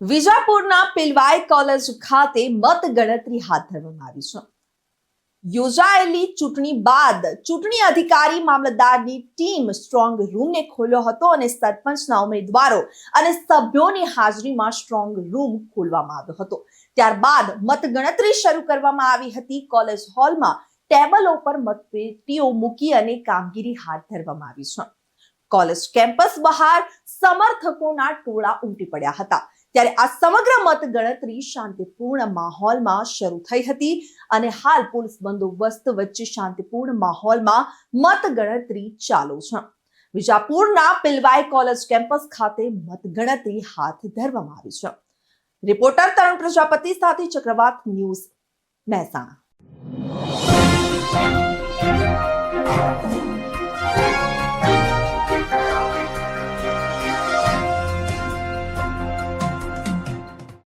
વિજાપુરના Pilvai college ખાતે મતગણતરી હાથ ધરવામાં આવી છે. યોજાયેલી ચૂંટણી બાદ ચૂંટણી અધિકારી મામલતદારની ટીમ સ્ટ્રોંગ રૂમને ખોલ્યો હતો અને સરપંચના ઉમેદવારો અને સભ્યોની હાજરીમાં સ્ટ્રોંગ રૂમ ખોલવામાં આવ્યો હતો. ત્યારબાદ મતગણતરી શરૂ કરવામાં આવી હતી. કોલેજ હોલમાં ટેબલો પર મતપેટીઓ મૂકી અને કામગીરી હાથ ધરવામાં આવી છે. કોલેજ કેમ્પસ બહાર સમર્થકોના ટોળા ઉમટી પડ્યા હતા. ત્યારે આ સમગ્ર મતગણતરી શાંતિપૂર્ણ માહોલમાં શરૂ થઈ હતી અને હાલ પોલીસ બંદોબસ્ત વચ્ચે શાંતિપૂર્ણ માહોલમાં મતગણતરી ચાલુ છે. વિજાપુરના પિલવાઈ કોલેજ કેમ્પસ ખાતે મતગણતરી હાથ ધરવામાં આવી છે. રિપોર્ટર તરુણ પ્રજાપતિ સાથે ચક્રવાત ન્યૂઝ મહેસાણા.